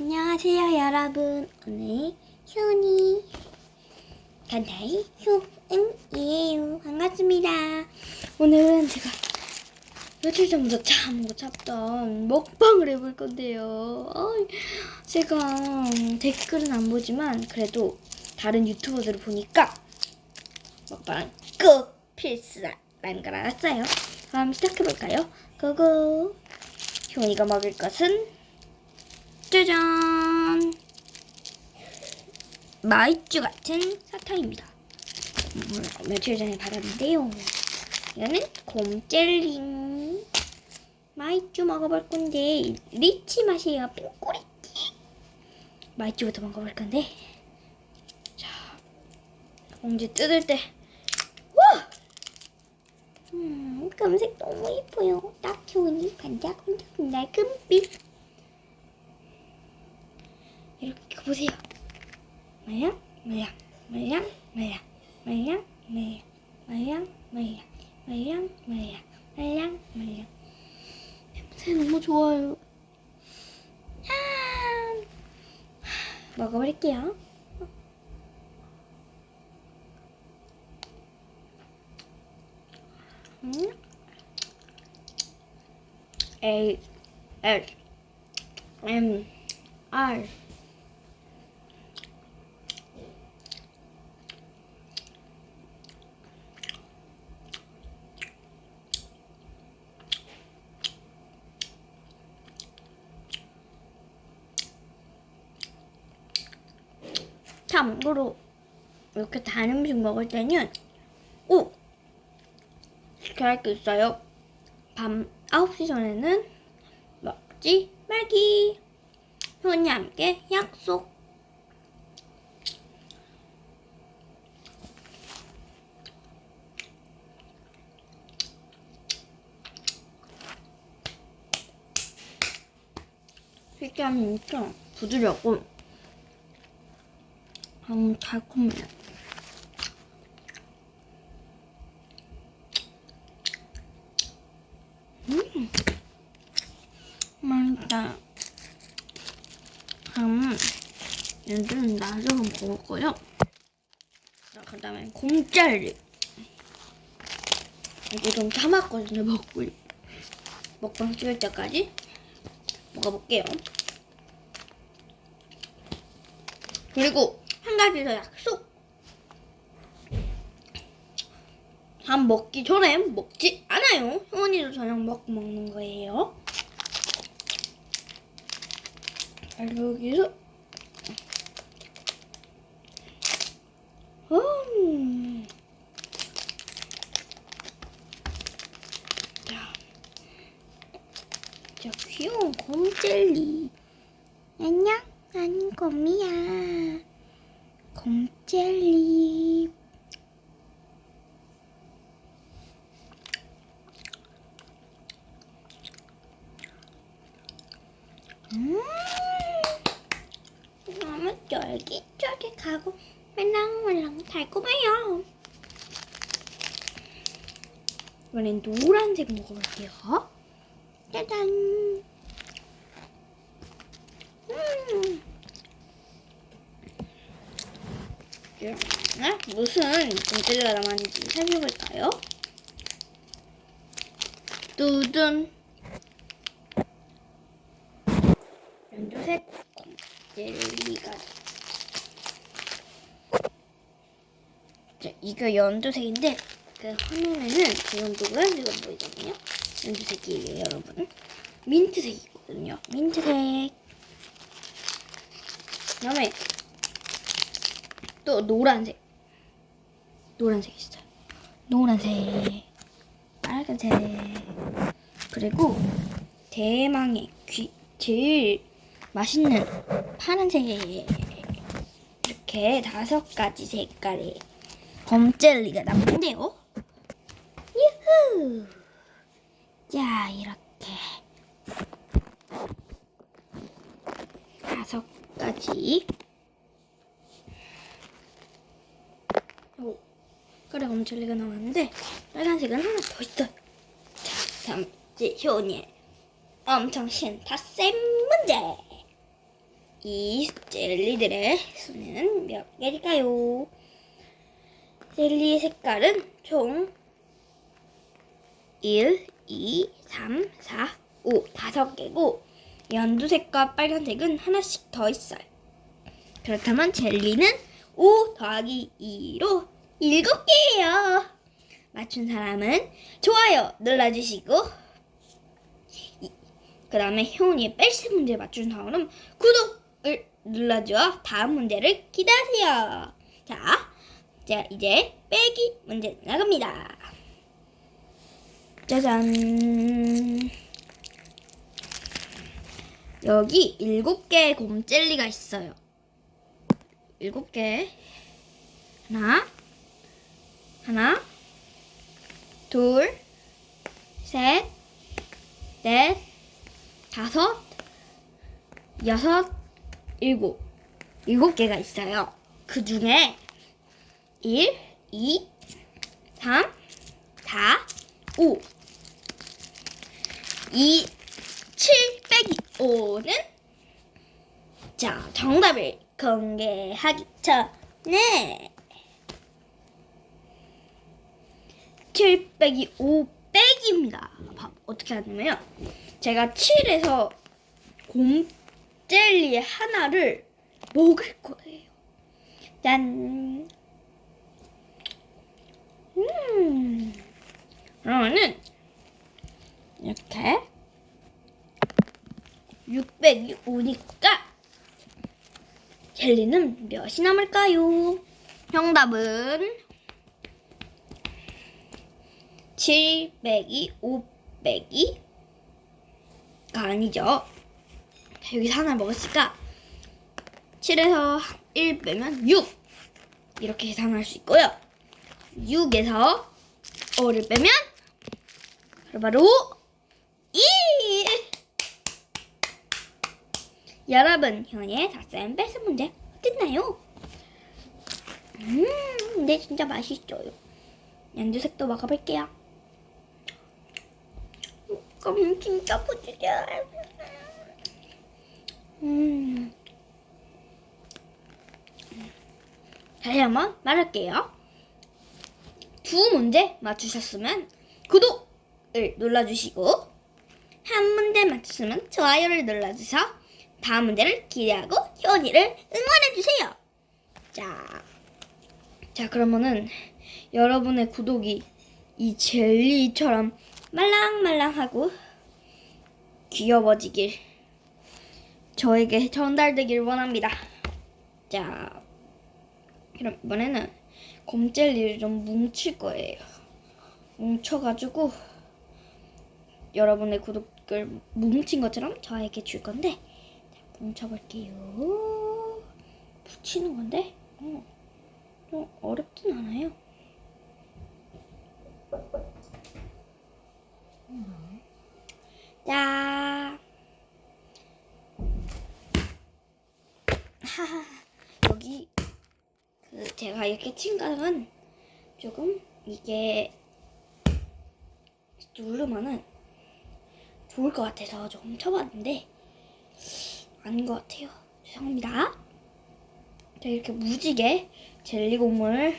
안녕하세요 여러분. 오늘 효니 간다이 효은이에요. 반갑습니다. 오늘은 제가 며칠 전부터 참고 잡던 먹방을 해볼 건데요. 제가 댓글은 안 보지만 그래도 다른 유튜버들을 보니까 먹방 꼭 필수라는 걸 알았어요. 그럼 시작해볼까요? 고고! 효니가 먹을 것은 짜잔! 마이쮸 같은 사탕입니다. 음, 며칠 전에 받았는데요. 이거는 곰젤링. 마이쮸 먹어볼 건데 리치 맛이에요. 핑꼬리치. 마이쮸부터 먹어볼 건데. 자, 봉지 뜯을 때, 와! 음, 검색 너무 예뻐요. 딱 좋으니 반짝반짝 날금빛. 이렇게 보세요. 말랑 말랑 말랑 말랑 말랑 말랑 말랑 말랑 말랑 말랑 말랑 말랑 냄새 너무 좋아요. 아, 먹어볼게요. 음. A L M R 참고로 이렇게 단 음식 먹을 때는 오! 시켜야 할 게 있어요. 밤 9시 전에는 먹지 말기. 효은이 함께 약속. 식감이 엄청 부드럽고 너무 달콤해요. 음, 맛있다. 그럼 얘들은 나중에 먹을 거요. 자, 그 다음에 곰짤리. 이거 좀 참았거든요, 먹고. 먹방 찍을 때까지 먹어볼게요. 그리고 한 가지 더 약속. 밥 먹기 전에 먹지 않아요. 효원이도 저녁 먹고 먹는 거예요. 자, 여기서 음. 자, 저 귀여운 곰젤리. 안녕, 난 곰이야. 곰젤리. 음, 너무 쫄깃쫄깃하고 말랑말랑 달콤해요. 이번엔 노란색 먹어볼게요. 짜잔. 음. 자, 무슨 곰젤리가 남았는지 살펴볼까요? 두둔. 연두색 곰젤리가. 자, 이거 연두색인데, 그 화면에는 지금 노란색으로 보이거든요. 연두색이에요, 여러분. 민트색이거든요. 민트색. 그 다음에 또 노란색. 노란색 있어요. 노란색, 빨간색, 그리고 대망의 귀 제일 맛있는 파란색 이렇게 다섯 가지 색깔의 검젤리가 남는데요. 유후. 자 이렇게 다섯 가지. 오, 그래 검젤리가 나왔는데 빨간색은 하나 더 있어요. 자, 효은이의 엄청 신 닷셈 문제. 이 젤리들의 수는 몇 개일까요? 젤리의 색깔은 총 1, 2, 3, 4, 5, 다섯 개고 연두색과 빨간색은 하나씩 더 있어요. 그렇다면 젤리는 5 더하기 2로 7개예요. 맞춘 사람은 좋아요 눌러주시고 그 다음에 효은이의 뺄스 문제 맞춘 사람은 구독을 눌러주어 다음 문제를 기다리세요. 자, 자 이제 빼기 문제 나갑니다. 짜잔. 여기 일곱 개의 곰젤리가 있어요. 일곱 개. 하나, 하나, 둘, 셋, 넷, 다섯, 여섯, 일곱. 일곱 개가 있어요. 그 중에 1, 2, 3, 4, 5. 이7 빼기 5는 자, 정답을 공개하기 전에 7 빼기 5 빼기입니다. 봐, 어떻게 하냐면요. 제가 7에서 곰 젤리 하나를 먹을 거예요. 짠. 음. 그러면은 이렇게 600이 오니까 젤리는 몇이 남을까요? 정답은 700이 500이 가 아니죠. 자, 여기서 하나 먹었으니까 7에서 1 빼면 6 이렇게 계산할 수 있고요. 6에서 5를 빼면 바로 바로 2 여러분 현이의 닭살 뺏스 문제 어땠나요? 음 근데 진짜 맛있어요. 연두색도 먹어볼게요. 음 진짜 부드러워 음. 다시 한번 말할게요. 두 문제 맞추셨으면 구독을 눌러주시고 한 문제 맞추시면 좋아요를 눌러주셔 다음 문제를 기대하고 효은이를 응원해주세요. 자, 자 그러면은 여러분의 구독이 이 젤리처럼 말랑말랑하고 귀여워지길 저에게 전달되길 원합니다. 자, 그럼 이번에는 곰젤리를 좀 뭉칠 거예요. 뭉쳐가지고 여러분의 구독을 뭉친 것처럼 저에게 줄 건데 뭉쳐볼게요. 붙이는 건데 어, 좀 어렵진 않아요. 자, 하하 여기 그 제가 이렇게 친 거는 조금 이게 누르면은 좋을 것 같아서 조금 쳐봤는데 아닌 것 같아요. 죄송합니다. 자, 이렇게 무지개 젤리 곡물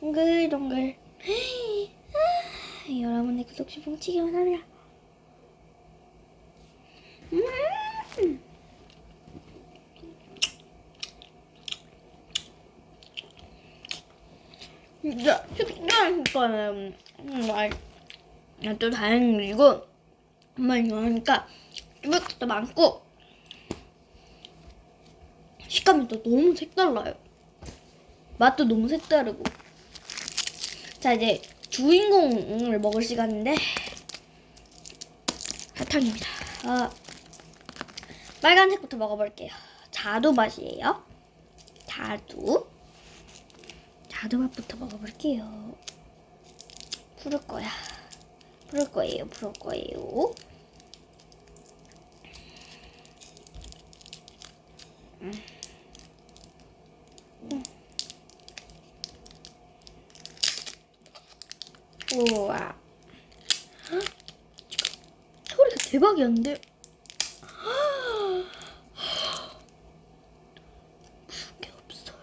동글동글 아, 여러분의 구독 시 뭉치기만 합니다. 음. 진짜 특별한 거는 정말 또 다행인 일이고 정말 좋아하니까 이것도 많고 식감이 또 너무 색달라요. 맛도 너무 색다르고. 자, 이제 주인공을 먹을 시간인데 사탕입니다. 아, 빨간색부터 먹어볼게요. 자두 맛이에요. 자두. 자두 맛부터 먹어볼게요. 부를 거야. 부를 거예요. 부를 거예요. 음. 우와. 소리가 대박이었는데? 그게 없어요.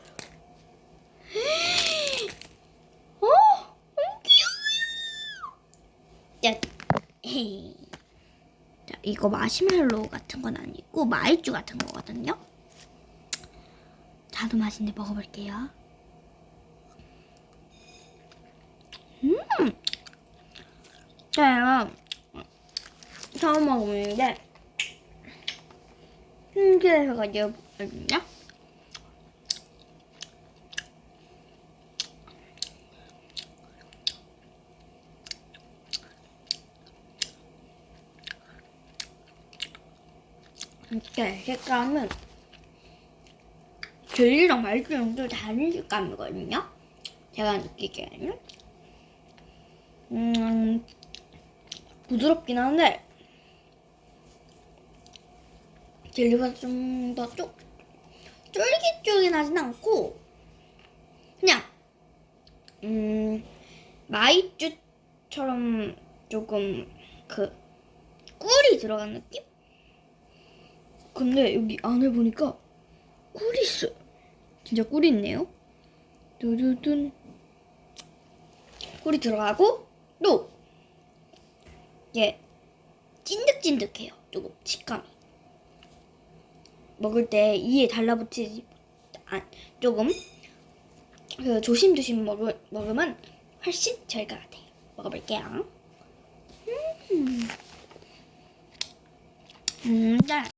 어? 너무 귀여워요. 헤이. 자, 이거 마시멜로 같은 건 아니고 마이쮸 같은 거거든요. 자두 맛있는데 먹어볼게요. 처음 먹어보는데 신기해가지고 거든요. 이렇게 색감은 젤리랑 말주랑 좀 다른 식감이거든요. 제가 느끼기에는 음 부드럽긴 한데 젤리가 좀더 쫄, 쫄깃쫄깃하진 않고 그냥 음 마이쮸처럼 조금 그 꿀이 들어간 느낌? 근데 여기 안에 보니까 꿀이 있어요. 진짜 꿀이 있네요. 두두둔. 꿀이 들어가고 또 이게 찐득찐득해요. 조금 식감이. 먹을 때 이에 달라붙이지 안 조금 그 조심조심 먹을, 먹으면 훨씬 좋을 것 같아요. 먹어볼게요. 음, 음, 네.